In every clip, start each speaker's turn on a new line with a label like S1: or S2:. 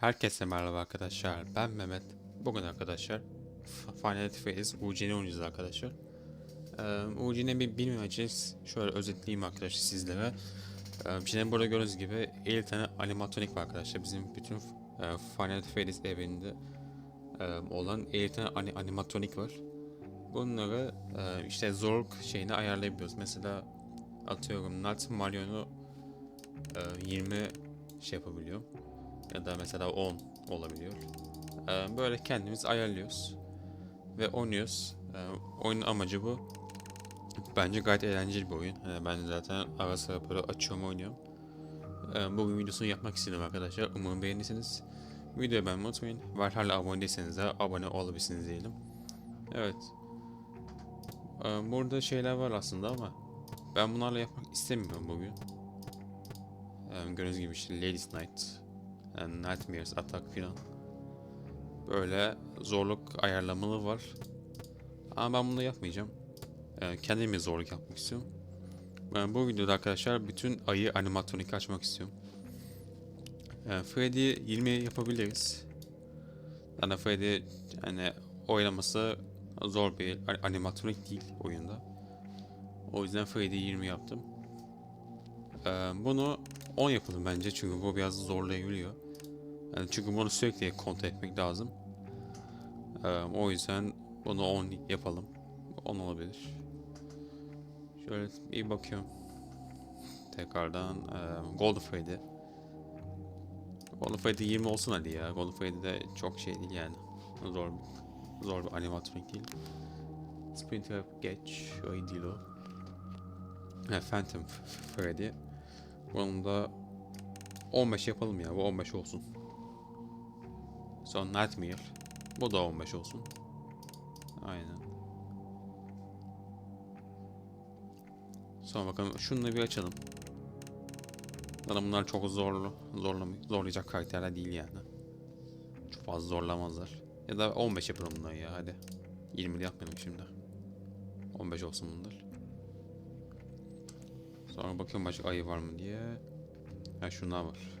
S1: Herkese merhaba arkadaşlar. Ben Mehmet. Bugün arkadaşlar Final Phase UC'ni oynayacağız arkadaşlar. Ee, bir için şöyle özetleyeyim arkadaşlar sizlere. Ee, şimdi burada gördüğünüz gibi 50 tane animatronik var arkadaşlar. Bizim bütün e, Final Phase evreninde e, olan 50 tane ani- animatronik var. Bunları e, işte zorluk şeyini ayarlayabiliyoruz. Mesela atıyorum Nat Marion'u e, 20 şey yapabiliyor ya da mesela 10 olabiliyor. Ee, Böyle kendimiz ayarlıyoruz ve oynuyoruz. Ee, Oyunun amacı bu. Bence gayet eğlenceli bir oyun. Ee, Ben zaten ara sıra böyle açıyorum oynuyorum. Ee, Bugün videosunu yapmak istedim arkadaşlar. Umarım beğenirsiniz. Videoyu beğenmeyi unutmayın. Var hala abone değilseniz de abone olabilirsiniz diyelim. Evet. Burada şeyler var aslında ama ben bunlarla yapmak istemiyorum bugün. Gördüğünüz gibi işte Ladies Night, yani Nightmares Attack filan. Böyle zorluk ayarlamalı var. Ama ben bunu yapmayacağım. Ee, kendime zorluk yapmak istiyorum. Ben bu videoda arkadaşlar bütün ayı animatronik açmak istiyorum. Ee, Freddy 20 yapabiliriz. Yani Freddy yani oynaması zor bir animatronik değil oyunda. O yüzden Freddy 20 yaptım. Ee, bunu 10 yapalım bence çünkü bu biraz zorlayabiliyor. Yani çünkü bunu sürekli kontrol etmek lazım. O yüzden bunu 10 yapalım. 10 olabilir. Şöyle bir bakıyorum. Tekrardan e, Golden Freddy. Golden Freddy 20 olsun hadi ya. Golden Freddy de çok şey değil yani. Zor zor bir animatronik değil. Splinter geç. İyi değil o. Ha, Phantom Freddy. Bunun da 15 yapalım ya. Bu 15 olsun. Sonra Nightmare. Bu da 15 olsun. Aynen. Sonra bakalım şunu bir açalım. Zaten bunlar çok zorlu, zorlam zorlayacak karakterler değil yani. Çok fazla zorlamazlar. Ya da 15 yapalım bunları ya hadi. 20 yapmayalım şimdi. 15 olsun bunlar. Sonra bakıyorum başka ayı var mı diye. Ha şunlar var.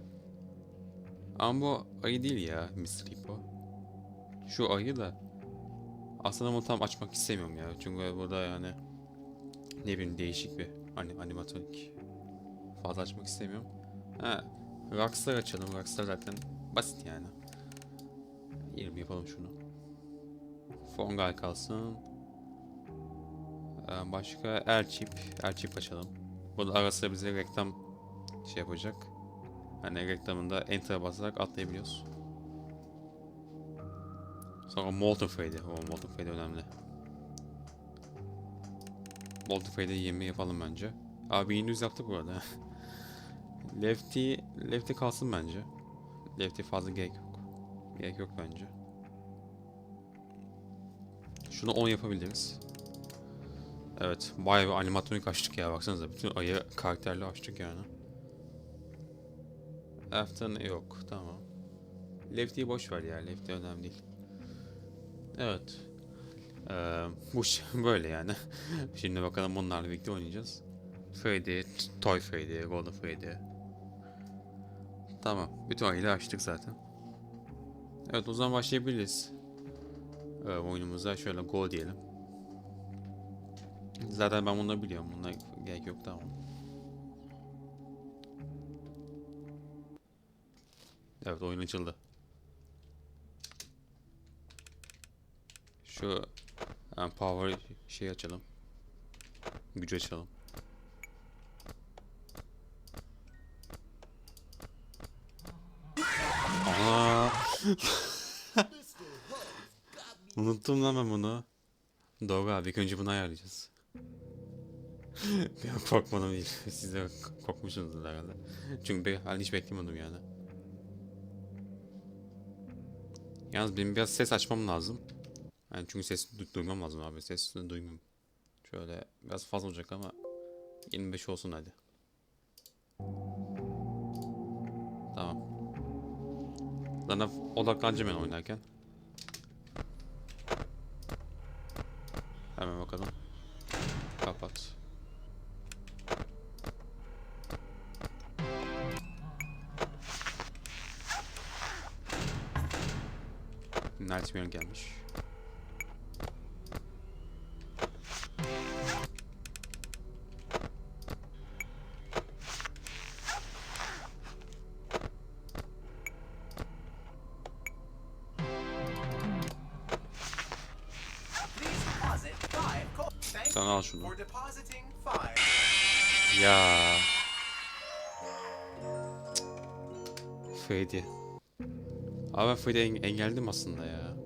S1: Ama bu ayı değil ya Mr. Hippo. Şu ayı da aslında bunu tam açmak istemiyorum ya. Çünkü burada yani ne bileyim değişik bir anim animatronik. Fazla açmak istemiyorum. Ha, Rockstar açalım. Rockstar zaten basit yani. 20 yapalım şunu. Fongal kalsın. Ee, Başka Erchip. Erchip açalım. Bu da arasında bize reklam şey yapacak. Hani reklamında enter'a basarak atlayabiliyoruz. Sonra Molten Freddy. O Molten Freddy önemli. Molten Freddy 20 yapalım bence. Abi 1100 yaptık bu arada. Lefty, Lefty kalsın bence. Lefty fazla gerek yok. Gerek yok bence. Şunu 10 yapabiliriz. Evet, bayağı bir animatronik açtık ya baksanıza. Bütün ayı karakterli açtık yani. Afton yok, tamam. Lefty'yi boş ver ya, Lefty önemli değil. Evet. Ee, bu böyle yani. Şimdi bakalım bunlarla birlikte oynayacağız. Freddy, Toy Freddy, Golden Freddy. Tamam, bütün ayıları açtık zaten. Evet, o zaman başlayabiliriz. Ee, oyunumuza şöyle go diyelim. Zaten ben bunları biliyorum. Bunlara gerek yok tamam. Evet oyun açıldı. Şu yani power şey açalım. Gücü açalım. Unuttum lan ben bunu. Doğru abi ilk önce bunu ayarlayacağız. ben korkmadım değil. Siz de korkmuşsunuz herhalde. Çünkü ben hiç beklemiyordum yani. Yalnız benim biraz ses açmam lazım. Yani çünkü ses du- duymam lazım abi. Ses duymam. Şöyle biraz fazla olacak ama 25 olsun hadi. Tamam. Zaten odaklanacağım ben oynarken. Hemen bakalım. Kapat. Nightmare gelmiş.
S2: You
S1: al şunu. Ya. Freddy. Abi ben Freddy'yi eng- engelledim aslında ya.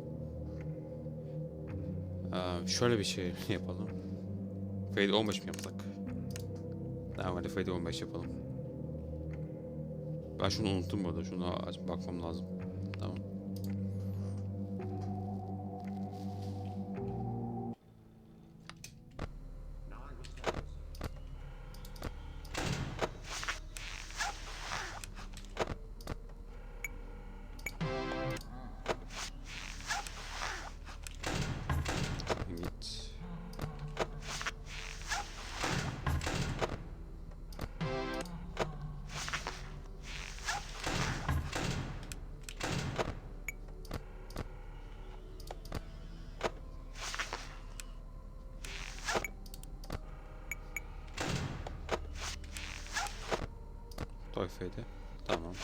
S1: Aa, şöyle bir şey yapalım. Freddy 15 mi yapsak? Tamam hadi Freddy 15 yapalım. Ben şunu unuttum bu arada. Şunu aç bakmam lazım. Toyfe'de. Tamam.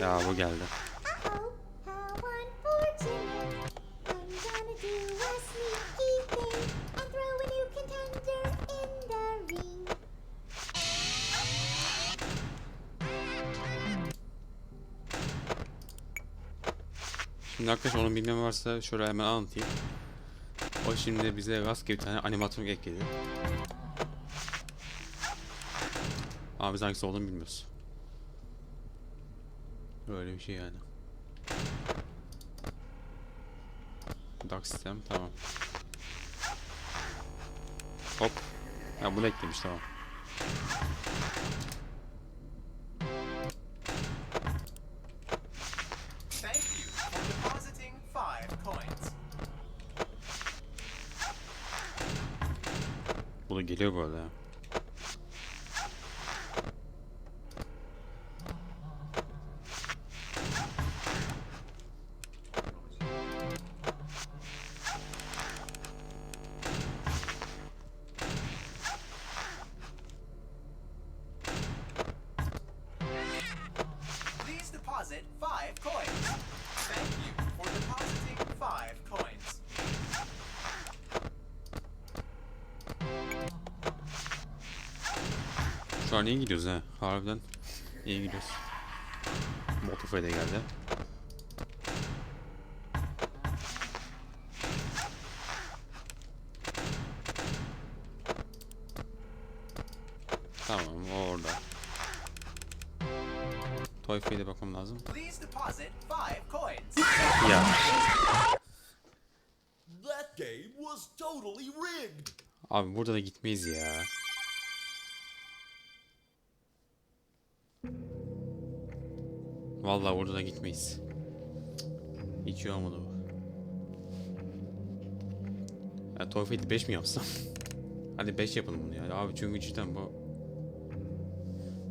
S1: Ya bu geldi. Şimdi arkadaşlar onun bilmem varsa şöyle hemen anlatayım. O şimdi bize rastgele bir tane animatron ekledi. Ama biz hangisi olduğunu bilmiyoruz. Böyle bir şey yani. Dark sistem tamam. Hop. Ya bunu eklemiş tamam. Bu da geliyor bu arada An iyi gidiyoruz ha. Harbiden iyi gidiyoruz. Motify de geldi. Tamam o orada. Toy Fade'e bakmam lazım. Ya abi burada da gitmeyiz ya. Vallahi burada da gitmeyiz. Hiç iyi olmadı bu. Ya Toy Fate 5 mi yapsam? Hadi 5 yapalım bunu ya. Abi çünkü cidden bu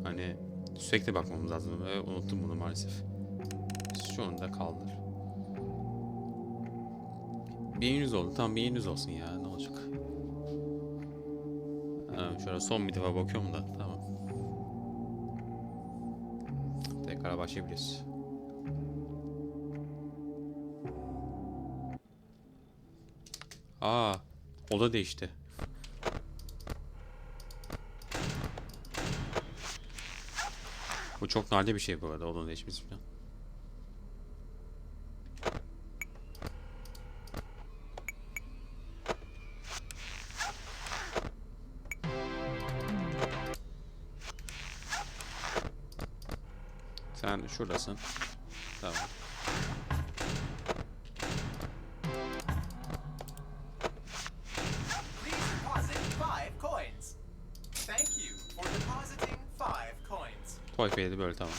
S1: hani sürekli bakmamız lazım ve unuttum bunu maalesef. Şu anda kaldır. 1100 oldu. Tamam 1100 olsun ya. Ne olacak? Ha, şöyle son bir defa bakıyorum da. Tamam. Tekrar başlayabiliriz. Aa, oda değişti. Bu çok nadir bir şey bu arada odanın değişmesi falan.
S2: Five coins.
S1: Toy Fade'i böyle tamam.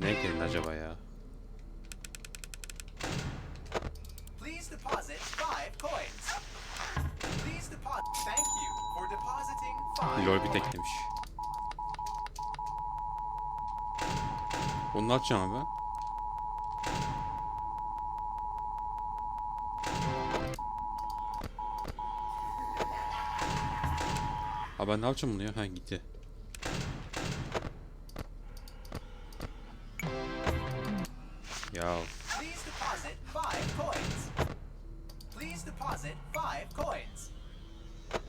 S1: Ne ekledin acaba ya?
S2: Please deposit five coins. Please deposit. Thank you for depositing five
S1: Lol bir teklemiş. Bunu ne yapacağım abi? Ha ben ne yapacağım bunu ya? Ha gitti. Ya
S2: Please deposit five coins. Please deposit five coins.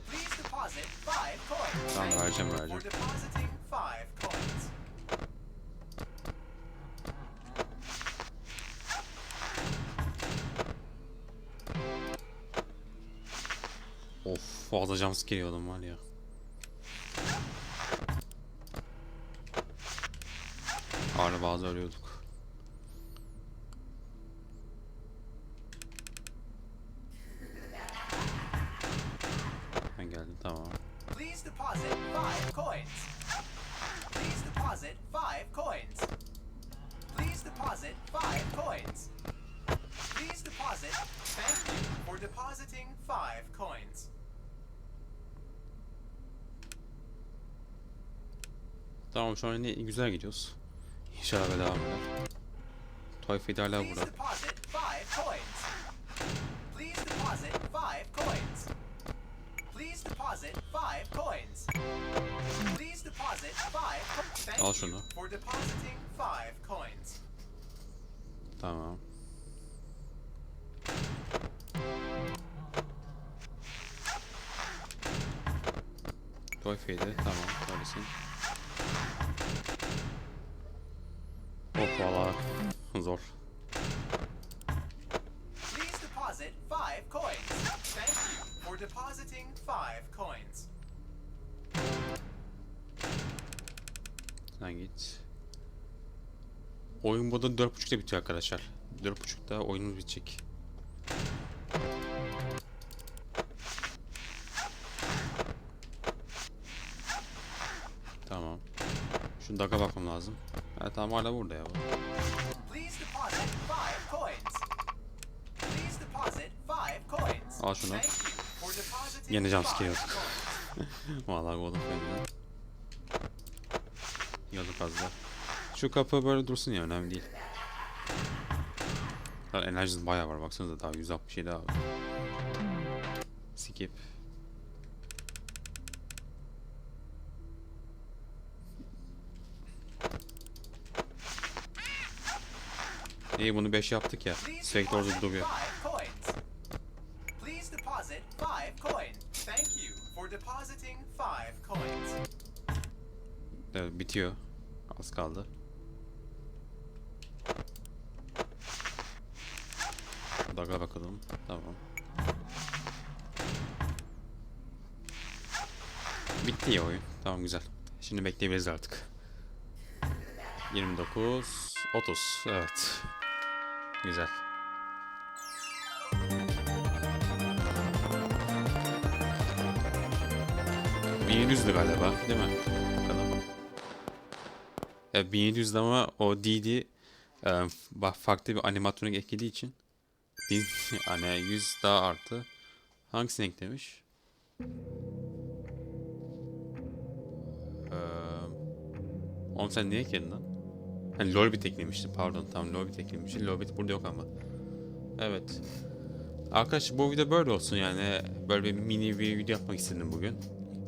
S2: Please deposit five coins.
S1: Tamam,
S2: Thank you
S1: vereceğim,
S2: For
S1: vereceğim.
S2: depositing five coins.
S1: of fazla jumpscare yiyordum var ya. Ağrı bazı ölüyorduk.
S2: Deposit. Thank you for depositing five coins.
S1: Tamam şu an iyi- güzel gidiyoruz. İnşallah devam eder. Hala
S2: Please
S1: burada.
S2: deposit five coins.
S1: Toy Feed'i tamam öylesin. Hoppala. Zor.
S2: Please deposit five coins. Thank you for depositing five coins.
S1: Sen git. Oyun burada 4.30'da bitiyor arkadaşlar. 4.30'da oyunumuz bitecek. Şu daga bakmam lazım. Ha, tamam hala burada ya. Al şunu.
S2: Five
S1: jumpscare yok. Vallahi golden fena. Yazık az da. Şu kapı böyle dursun ya önemli değil. Enerjisi bayağı var baksanıza daha 167 abi. Skip. İyi bunu 5 yaptık ya.
S2: Deposit
S1: duruyor.
S2: five coins. Please deposit five coins. Thank you for depositing five coins.
S1: Evet bitiyor. Az kaldı. Daga bakalım. Tamam. Bitti ya oyun. Tamam güzel. Şimdi bekleyebiliriz artık. 29 30 evet. Güzel. ...1700'dü galiba değil mi? Bakalım. Evet 1700'dü ama o DD e, farklı bir animatronik eklediği için bin, hani 100 daha arttı. Hangisini eklemiş? Ee, oğlum sen niye ekledin lan? Hani Lolbit eklemişti pardon tamam Lolbit eklemişti. Lolbit burada yok ama. Evet. Arkadaşlar bu video böyle olsun yani. Böyle bir mini bir video yapmak istedim bugün.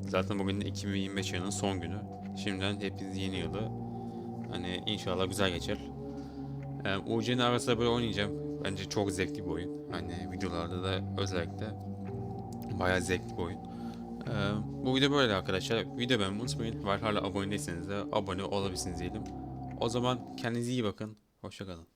S1: Zaten bugün de 2025 yılının son günü. Şimdiden hepiniz yeni yılı. Hani inşallah güzel geçer. Ee, UC'nin arasında böyle oynayacağım. Bence çok zevkli bir oyun. Hani videolarda da özellikle bayağı zevkli bir oyun. Ee, bu video böyle arkadaşlar. Video beğenmeyi unutmayın. Var hala abone değilseniz de abone olabilirsiniz diyelim. O zaman kendinize iyi bakın. Hoşçakalın.